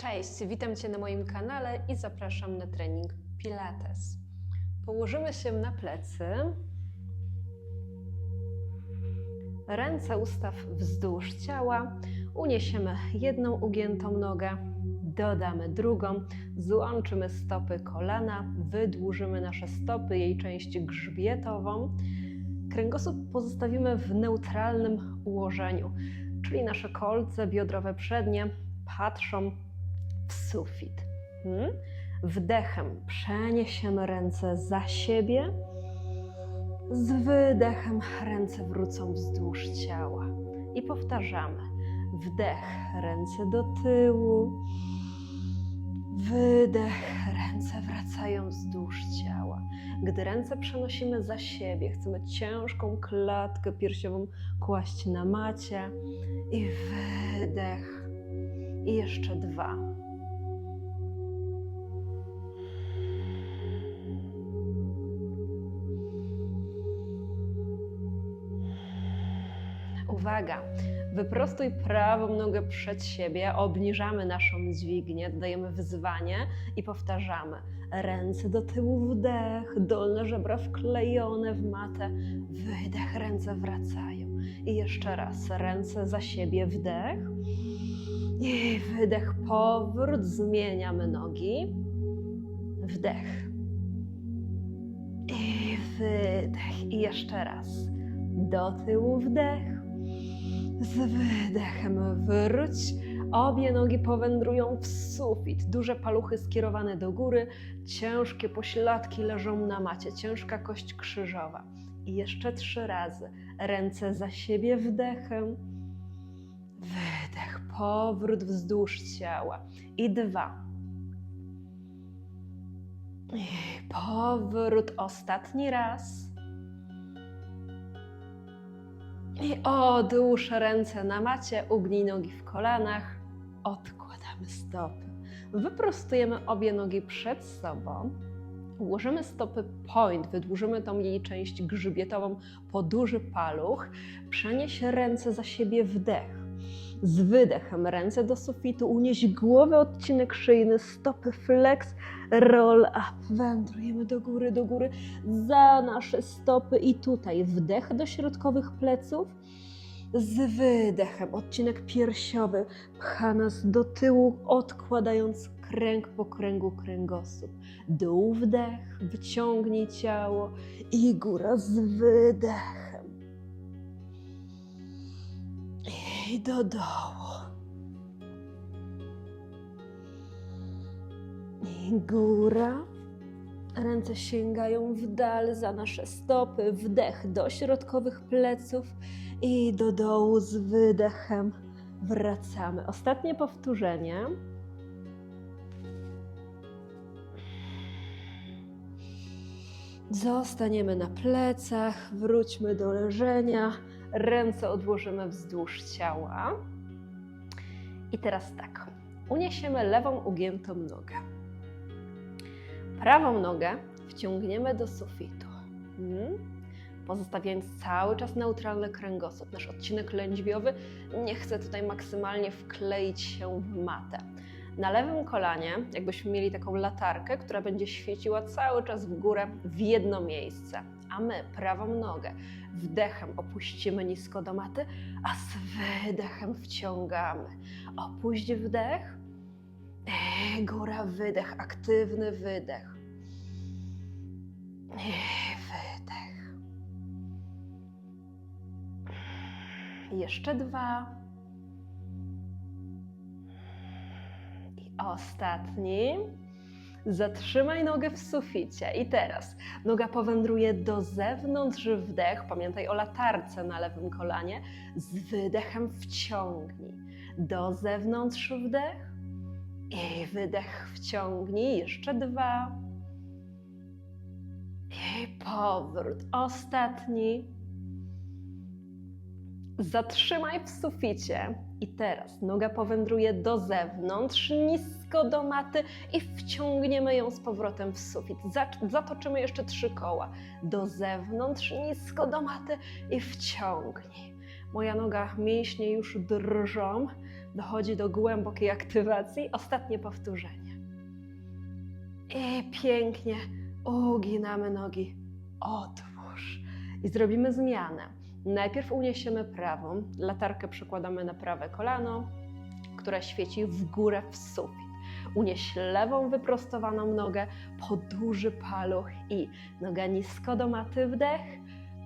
Cześć, witam Cię na moim kanale i zapraszam na trening Pilates. Położymy się na plecy. Ręce ustaw wzdłuż ciała. Uniesiemy jedną ugiętą nogę, dodamy drugą, złączymy stopy kolana, wydłużymy nasze stopy, jej część grzbietową. Kręgosłup pozostawimy w neutralnym ułożeniu, czyli nasze kolce biodrowe przednie patrzą w sufit. Hmm? Wdechem przeniesiemy ręce za siebie, z wydechem ręce wrócą wzdłuż ciała. I powtarzamy. Wdech, ręce do tyłu. Wydech, ręce wracają wzdłuż ciała. Gdy ręce przenosimy za siebie, chcemy ciężką klatkę piersiową kłaść na macie. I wydech. I jeszcze dwa. Uwaga! Wyprostuj prawą nogę przed siebie, obniżamy naszą dźwignię, dodajemy wyzwanie i powtarzamy. Ręce do tyłu, wdech, dolne żebra wklejone w matę, wydech, ręce wracają. I jeszcze raz, ręce za siebie, wdech. I wydech, powrót, zmieniamy nogi. Wdech. I wydech. I jeszcze raz. Do tyłu wdech. Z wydechem wróć. Obie nogi powędrują w sufit. Duże paluchy skierowane do góry. Ciężkie pośladki leżą na macie. Ciężka kość krzyżowa. I jeszcze trzy razy. Ręce za siebie wdechem. Wydech, powrót wzdłuż ciała. I dwa. I powrót ostatni raz. I odłóż ręce na macie, ugnij nogi w kolanach. Odkładamy stopy. Wyprostujemy obie nogi przed sobą. Ułożymy stopy point, wydłużymy tą jej część grzbietową po duży paluch. Przenieś ręce za siebie wdech. Z wydechem ręce do sufitu, unieś głowę, odcinek szyjny, stopy flex, roll up. Wędrujemy do góry, do góry, za nasze stopy i tutaj wdech do środkowych pleców. Z wydechem odcinek piersiowy pcha nas do tyłu, odkładając kręg po kręgu kręgosłup. Dół wdech, wyciągnij ciało i góra z wydechem. I do dołu. I góra. Ręce sięgają w dal za nasze stopy. Wdech do środkowych pleców i do dołu z wydechem. Wracamy. Ostatnie powtórzenie. Zostaniemy na plecach, wróćmy do leżenia, ręce odłożymy wzdłuż ciała. I teraz tak, uniesiemy lewą ugiętą nogę. Prawą nogę wciągniemy do sufitu, hmm? pozostawiając cały czas neutralny kręgosłup. Nasz odcinek lędźwiowy nie chce tutaj maksymalnie wkleić się w matę. Na lewym kolanie, jakbyśmy mieli taką latarkę, która będzie świeciła cały czas w górę w jedno miejsce, a my prawą nogę wdechem opuścimy nisko do maty, a z wydechem wciągamy. Opuść wdech, góra, wydech, aktywny wydech. Wydech. Jeszcze dwa. Ostatni. Zatrzymaj nogę w suficie. I teraz noga powędruje do zewnątrz, wdech. Pamiętaj o latarce na lewym kolanie. Z wydechem wciągnij. Do zewnątrz wdech. I wydech wciągnij. Jeszcze dwa. I powrót. Ostatni. Zatrzymaj w suficie. I teraz noga powędruje do zewnątrz, nisko do maty i wciągniemy ją z powrotem w sufit. Zatoczymy jeszcze trzy koła. Do zewnątrz, nisko do maty i wciągnij. Moja noga, mięśnie już drżą. dochodzi do głębokiej aktywacji. Ostatnie powtórzenie. I pięknie uginamy nogi. Otwórz. I zrobimy zmianę. Najpierw uniesiemy prawą, latarkę przykładamy na prawe kolano, która świeci w górę w sufit. Unieś lewą wyprostowaną nogę po duży paluch i noga nisko do maty, wdech,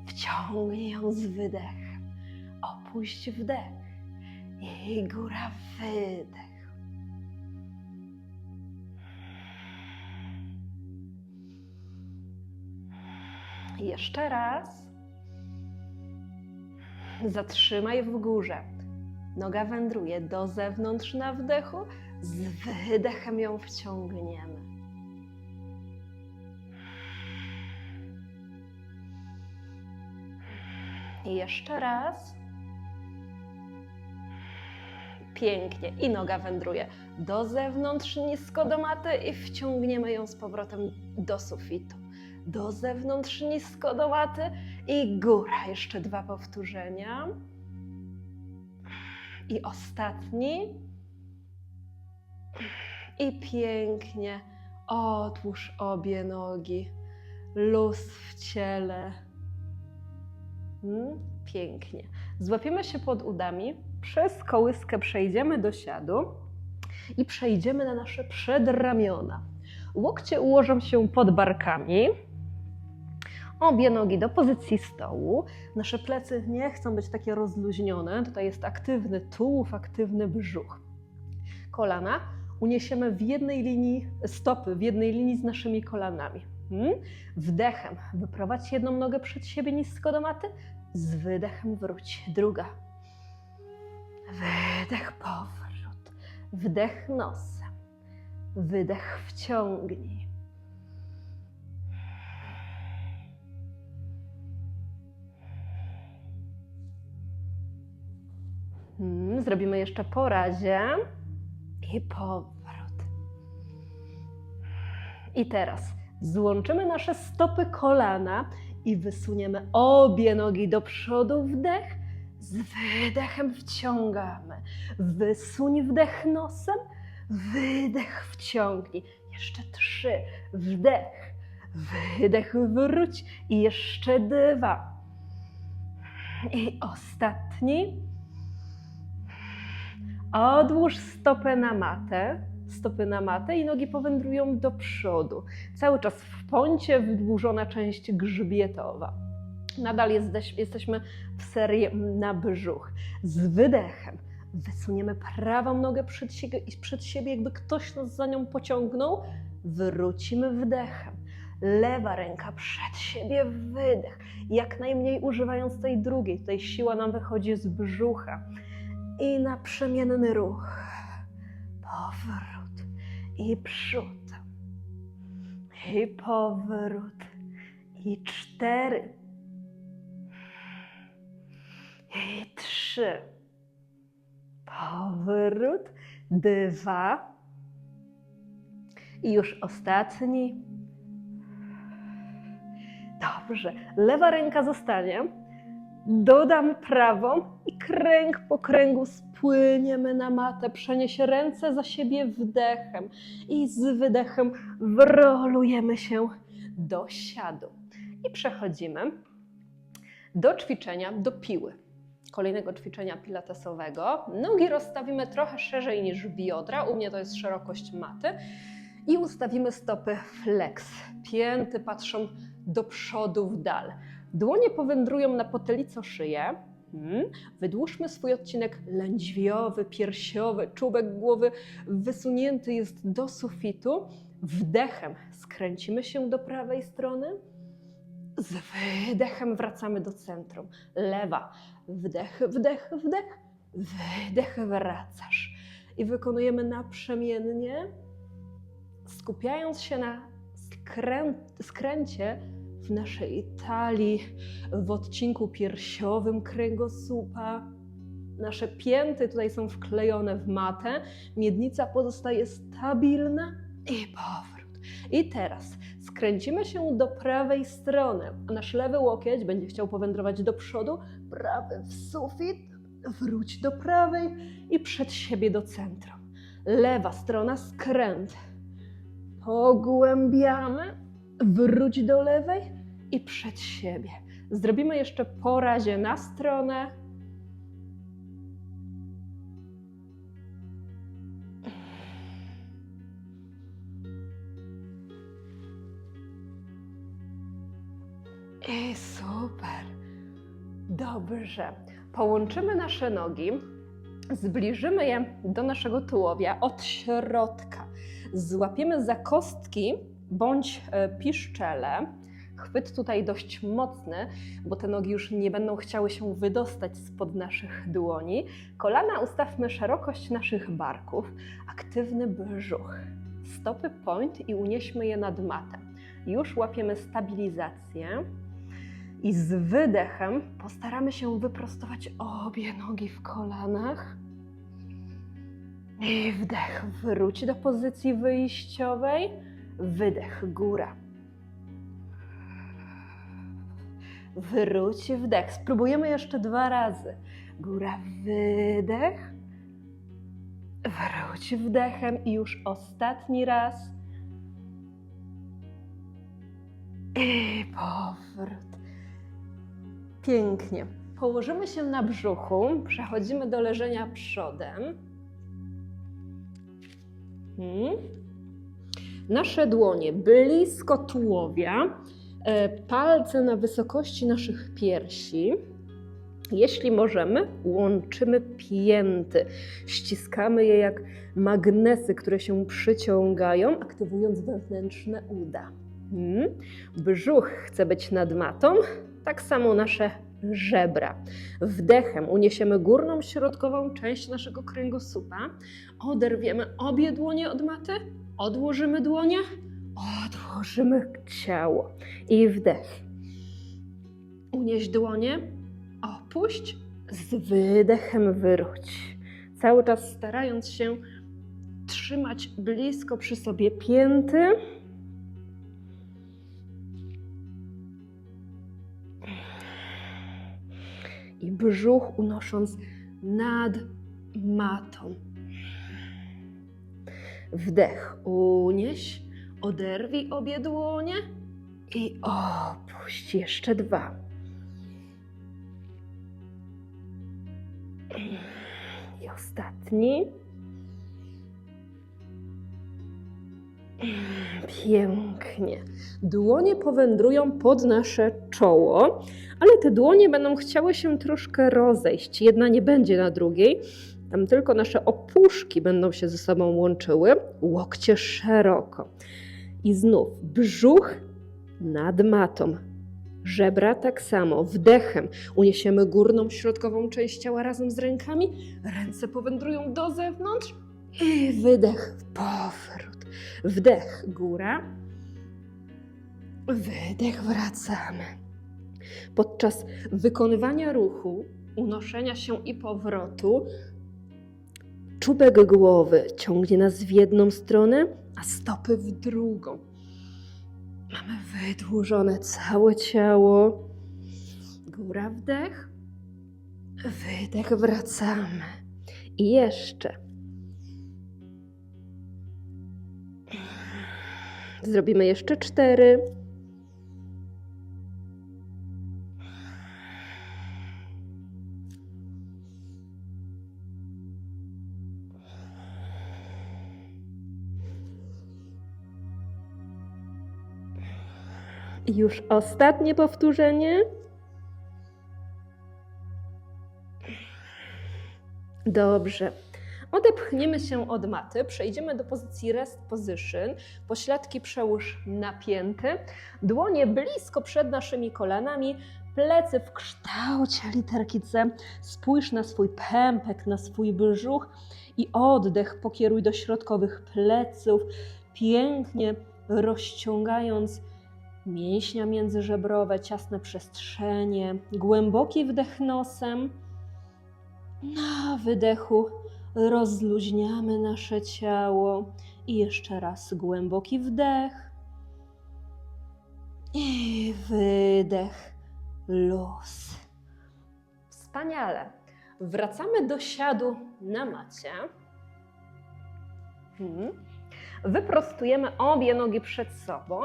wciągnij ją z wydechem, opuść wdech i góra wydech. Jeszcze raz. Zatrzymaj w górze. Noga wędruje do zewnątrz na wdechu, z wydechem ją wciągniemy. I jeszcze raz. Pięknie. I noga wędruje do zewnątrz, nisko do maty i wciągniemy ją z powrotem do sufitu. Do zewnątrz, nisko do maty i góra. Jeszcze dwa powtórzenia. I ostatni. I pięknie otwórz obie nogi. Luz w ciele. Mm, pięknie. Złapiemy się pod udami, przez kołyskę przejdziemy do siadu i przejdziemy na nasze przedramiona. Łokcie ułożą się pod barkami. Obie nogi do pozycji stołu. Nasze plecy nie chcą być takie rozluźnione. Tutaj jest aktywny tułów, aktywny brzuch. Kolana uniesiemy w jednej linii, stopy w jednej linii z naszymi kolanami. Hmm? Wdechem wyprowadź jedną nogę przed siebie nisko do maty, z wydechem wróć druga. Wydech, powrót. Wdech nosem. Wydech wciągnij. Hmm, zrobimy jeszcze po razie i powrót. I teraz złączymy nasze stopy kolana i wysuniemy obie nogi do przodu, wdech, z wydechem wciągamy. Wysuń wdech nosem, wydech wciągnij. Jeszcze trzy, wdech, wydech wróć i jeszcze dwa. I ostatni. Odłóż stopę na matę, stopy na matę i nogi powędrują do przodu. Cały czas w pącie wydłużona część grzbietowa. Nadal jesteś, jesteśmy w serii na brzuch. Z wydechem wysuniemy prawą nogę przed siebie, przed siebie, jakby ktoś nas za nią pociągnął. Wrócimy wdechem. Lewa ręka przed siebie, wydech. Jak najmniej używając tej drugiej. Tutaj siła nam wychodzi z brzucha. I naprzemienny ruch. Powrót i przód. I powrót. I cztery. I trzy. Powrót. Dwa. I już ostatni. Dobrze. Lewa ręka zostanie. Dodam prawą i kręg po kręgu spłyniemy na matę. Przenieś ręce za siebie wdechem i z wydechem wrolujemy się do siadu. I przechodzimy do ćwiczenia, do piły. Kolejnego ćwiczenia pilatesowego. Nogi rozstawimy trochę szerzej niż biodra. U mnie to jest szerokość maty. I ustawimy stopy flex. Pięty patrzą do przodu w dal. Dłonie powędrują na potylicę szyję. Hmm. Wydłużmy swój odcinek lędźwiowy, piersiowy, czubek głowy wysunięty jest do sufitu. Wdechem skręcimy się do prawej strony. Z wydechem wracamy do centrum. Lewa. Wdech, wdech, wdech. Wydech wracasz. I wykonujemy naprzemiennie, skupiając się na skrę skręcie w naszej talii, w odcinku piersiowym kręgosłupa. Nasze pięty tutaj są wklejone w matę, miednica pozostaje stabilna i powrót. I teraz skręcimy się do prawej strony. Nasz lewy łokieć będzie chciał powędrować do przodu, prawy w sufit, Wróć do prawej i przed siebie do centrum. Lewa strona skręt. Pogłębiamy. Wróć do lewej i przed siebie. Zrobimy jeszcze po razie na stronę. I super. Dobrze. Połączymy nasze nogi, zbliżymy je do naszego tułowia od środka. Złapiemy za kostki bądź e, piszczele. Chwyt tutaj dość mocny, bo te nogi już nie będą chciały się wydostać spod naszych dłoni. Kolana ustawmy szerokość naszych barków, aktywny brzuch. Stopy point i unieśmy je nad matę. Już łapiemy stabilizację. I z wydechem postaramy się wyprostować obie nogi w kolanach. I wdech, wróć do pozycji wyjściowej. Wydech, góra. Wróć, wdech. Spróbujemy jeszcze dwa razy. Góra, wydech. Wróć wdechem i już ostatni raz. I powrót. Pięknie. Położymy się na brzuchu, przechodzimy do leżenia przodem. Hmm. Nasze dłonie blisko tułowia, e, palce na wysokości naszych piersi. Jeśli możemy, łączymy pięty. Ściskamy je jak magnesy, które się przyciągają, aktywując wewnętrzne uda. Hmm. Brzuch chce być nad matą, tak samo nasze żebra. Wdechem uniesiemy górną, środkową część naszego kręgosłupa. Oderwiemy obie dłonie od maty, odłożymy dłonie, odłożymy ciało. I wdech. Unieś dłonie, opuść, z wydechem wróć. Cały czas starając się trzymać blisko przy sobie pięty. i brzuch unosząc nad matą. Wdech, unieś, oderwij obie dłonie i opuść jeszcze dwa. I ostatni. Pięknie. Dłonie powędrują pod nasze czoło, ale te dłonie będą chciały się troszkę rozejść. Jedna nie będzie na drugiej. Tam tylko nasze opuszki będą się ze sobą łączyły, łokcie szeroko. I znów brzuch nad matą. Żebra tak samo, wdechem uniesiemy górną, środkową część ciała razem z rękami, ręce powędrują do zewnątrz i wydech, powrót. Wdech, góra, wydech, wracamy. Podczas wykonywania ruchu, unoszenia się i powrotu, czubek głowy ciągnie nas w jedną stronę, a stopy w drugą. Mamy wydłużone całe ciało. Góra, wdech, wydech, wracamy. I jeszcze. Zrobimy jeszcze cztery. Już ostatnie powtórzenie. Dobrze. Odepchniemy się od maty, przejdziemy do pozycji rest position. Pośladki przełóż napięty, dłonie blisko przed naszymi kolanami, plecy w kształcie literki C. Spójrz na swój pępek, na swój brzuch i oddech pokieruj do środkowych pleców, pięknie rozciągając mięśnia międzyżebrowe, ciasne przestrzenie, głęboki wdech nosem. Na wydechu rozluźniamy nasze ciało i jeszcze raz głęboki wdech i wydech, luz. Wspaniale. Wracamy do siadu na macie. Mhm. Wyprostujemy obie nogi przed sobą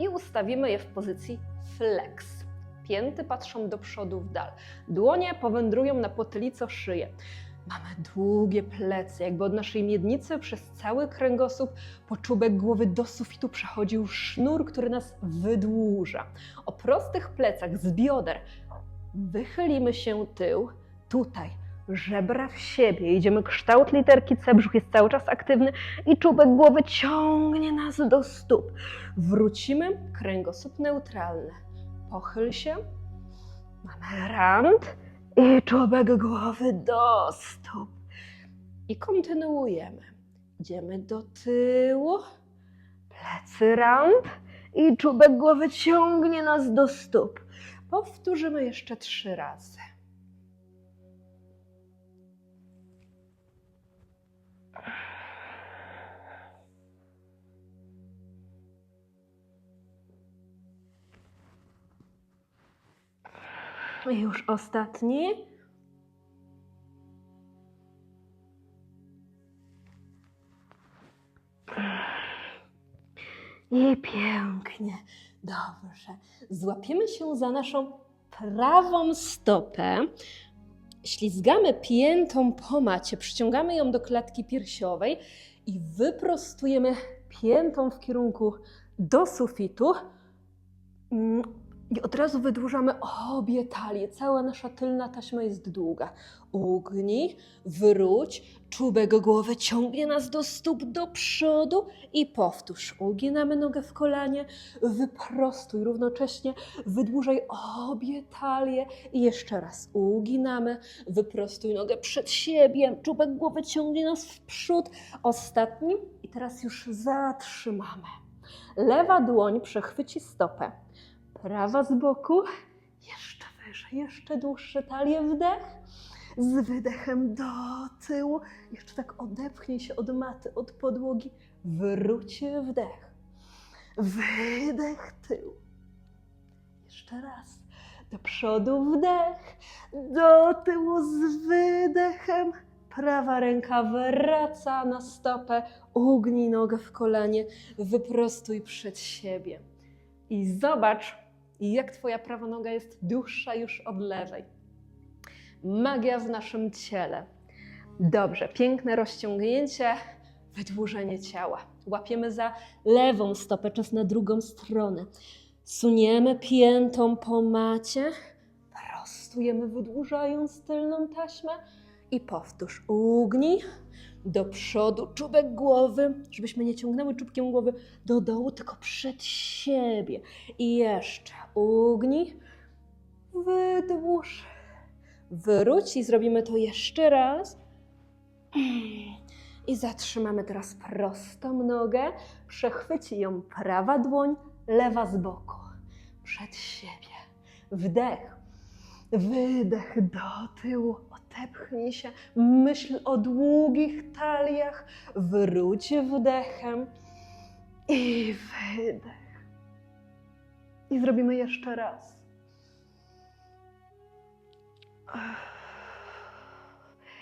i ustawimy je w pozycji flex. Pięty patrzą do przodu w dal. Dłonie powędrują na potylico szyję. Mamy długie plecy, jakby od naszej miednicy przez cały kręgosłup po czubek głowy do sufitu przechodził sznur, który nas wydłuża. O prostych plecach z bioder wychylimy się tył, tutaj żebra w siebie, idziemy kształt literki C, brzuch jest cały czas aktywny i czubek głowy ciągnie nas do stóp. Wrócimy, kręgosłup neutralny. Pochyl się, mamy rand i czubek głowy do stóp. I kontynuujemy. Idziemy do tyłu, plecy rand i czubek głowy ciągnie nas do stóp. Powtórzymy jeszcze trzy razy. I już ostatni. I pięknie. Dobrze. Złapiemy się za naszą prawą stopę. Ślizgamy piętą po macie, przyciągamy ją do klatki piersiowej i wyprostujemy piętą w kierunku do sufitu. I od razu wydłużamy obie talie. Cała nasza tylna taśma jest długa. Ugnij, wróć, czubek głowy ciągnie nas do stóp do przodu i powtórz. Uginamy nogę w kolanie, wyprostuj równocześnie, wydłużaj obie talie i jeszcze raz uginamy, wyprostuj nogę przed siebie, czubek głowy ciągnie nas w przód. Ostatni i teraz już zatrzymamy. Lewa dłoń przechwyci stopę. Prawa z boku, jeszcze wyżej, jeszcze dłuższe talie, wdech. Z wydechem do tyłu, jeszcze tak odepchnij się od maty, od podłogi, wróć wdech. Wydech tył. Jeszcze raz. Do przodu wdech, do tyłu z wydechem. Prawa ręka wraca na stopę, ugnij nogę w kolanie, wyprostuj przed siebie. I zobacz, jak Twoja prawa noga jest dłuższa już od lewej. Magia w naszym ciele. Dobrze, piękne rozciągnięcie, wydłużenie ciała. Łapiemy za lewą stopę, czas na drugą stronę. Suniemy piętą po macie, prostujemy, wydłużając tylną taśmę i powtórz. Ugnij do przodu, czubek głowy, żebyśmy nie ciągnęły czubkiem głowy do dołu, tylko przed siebie. I jeszcze ugnij, wydłuż, wróć i zrobimy to jeszcze raz. I zatrzymamy teraz prostą nogę, przechwyci ją prawa dłoń, lewa z boku, przed siebie. Wdech, wydech do tyłu, odepchnij się, myśl o długich taliach, wróć wdechem i wydech. I zrobimy jeszcze raz.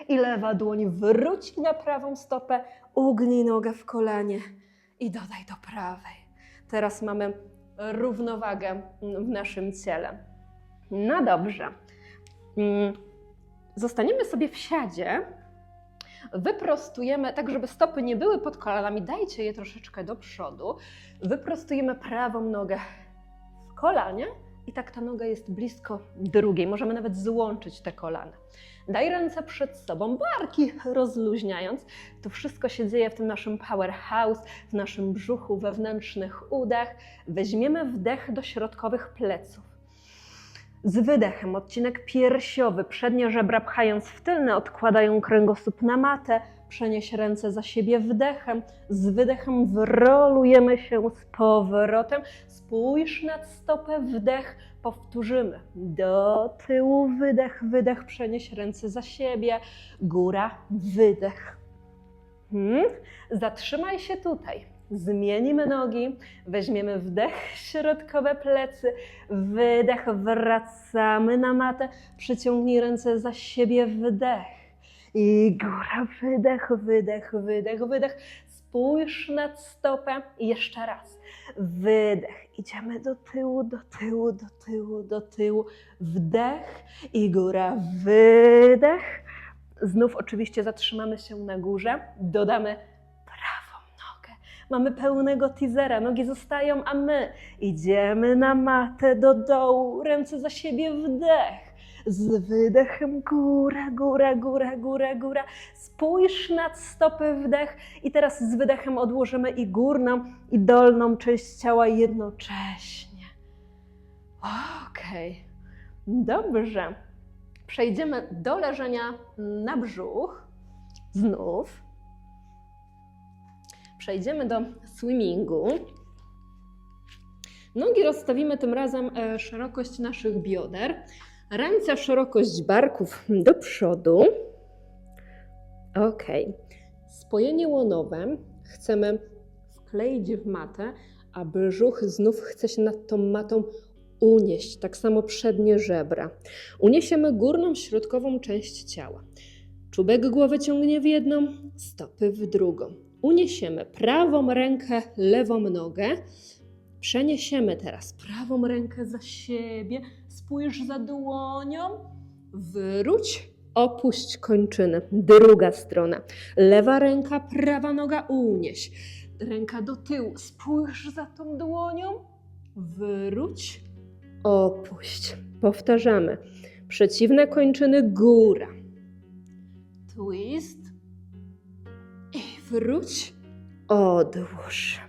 I lewa dłoń wróci na prawą stopę, ugnij nogę w kolanie i dodaj do prawej. Teraz mamy równowagę w naszym ciele. No dobrze. Zostaniemy sobie w siadzie. Wyprostujemy, tak żeby stopy nie były pod kolanami, dajcie je troszeczkę do przodu. Wyprostujemy prawą nogę w kolanie i tak ta noga jest blisko drugiej. Możemy nawet złączyć te kolana. Daj ręce przed sobą, barki rozluźniając. To wszystko się dzieje w tym naszym powerhouse, w naszym brzuchu, wewnętrznych udach. Weźmiemy wdech do środkowych pleców. Z wydechem odcinek piersiowy, przednie żebra pchając w tylne, odkładają kręgosłup na matę. Przenieś ręce za siebie wdechem. Z wydechem wrolujemy się z powrotem. Spójrz nad stopę, wdech. Powtórzymy. Do tyłu wydech, wydech. Przenieś ręce za siebie. Góra, wydech. Hmm? Zatrzymaj się tutaj. Zmienimy nogi, weźmiemy wdech, środkowe plecy, wydech, wracamy na matę, przyciągnij ręce za siebie, wdech. I góra, wydech, wydech, wydech, wydech. Spójrz nad stopę i jeszcze raz. Wydech. Idziemy do tyłu, do tyłu, do tyłu, do tyłu. Wdech i góra, wydech. Znów oczywiście zatrzymamy się na górze. Dodamy. Mamy pełnego teasera. Nogi zostają, a my idziemy na matę do dołu. Ręce za siebie, wdech. Z wydechem góra, góra, góra, góra, góra. Spójrz nad stopy, wdech. I teraz z wydechem odłożymy i górną, i dolną część ciała jednocześnie. Okej, dobrze. Przejdziemy do leżenia na brzuch. Znów. Przejdziemy do swimmingu. Nogi rozstawimy tym razem e, szerokość naszych bioder. Ręce szerokość barków do przodu. Ok. Spojenie łonowe chcemy wkleić w matę, a brzuch znów chce się nad tą matą unieść. Tak samo przednie żebra. Uniesiemy górną, środkową część ciała. Czubek głowy ciągnie w jedną, stopy w drugą. Uniesiemy prawą rękę, lewą nogę. Przeniesiemy teraz prawą rękę za siebie. Spójrz za dłonią. Wróć, opuść kończynę. Druga strona. Lewa ręka, prawa noga unieś. Ręka do tyłu. Spójrz za tą dłonią. Wróć, opuść. Powtarzamy. Przeciwne kończyny góra. Twist. Wróć. Odłóż.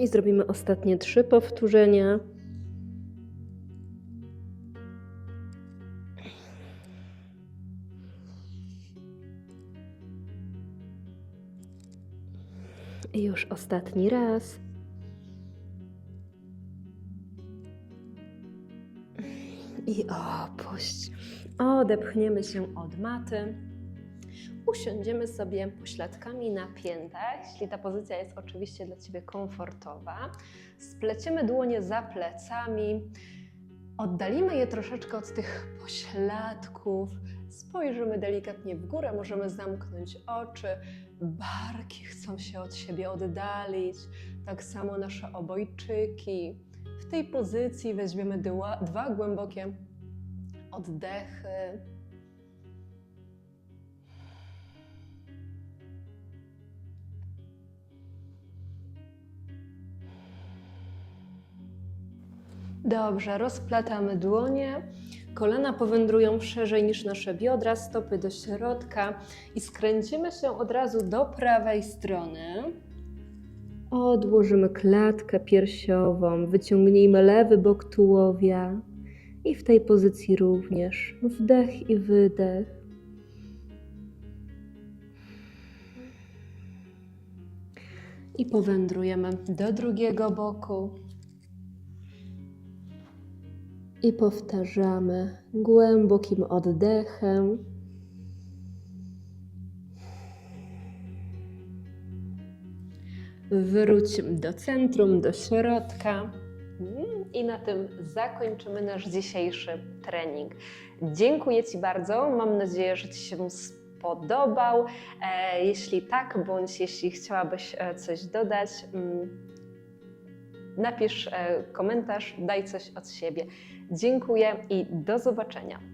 I zrobimy ostatnie trzy powtórzenia. Ostatni raz. I opuść. Odepchniemy się od maty. Usiądziemy sobie pośladkami na piętach, jeśli ta pozycja jest oczywiście dla Ciebie komfortowa. Spleciemy dłonie za plecami. Oddalimy je troszeczkę od tych pośladków. Spojrzymy delikatnie w górę, możemy zamknąć oczy. Barki chcą się od siebie oddalić. Tak samo nasze obojczyki. W tej pozycji weźmiemy dwa, dwa głębokie oddechy. Dobrze, rozplatamy dłonie. Kolana powędrują szerzej niż nasze biodra, stopy do środka i skręcimy się od razu do prawej strony. Odłożymy klatkę piersiową, wyciągnijmy lewy bok tułowia i w tej pozycji również wdech i wydech. I powędrujemy do drugiego boku. I powtarzamy głębokim oddechem. Wróć do centrum, do środka. I na tym zakończymy nasz dzisiejszy trening. Dziękuję Ci bardzo. Mam nadzieję, że Ci się spodobał. E, jeśli tak, bądź jeśli chciałabyś e, coś dodać, mm, napisz e, komentarz, daj coś od siebie. Dziękuję i do zobaczenia.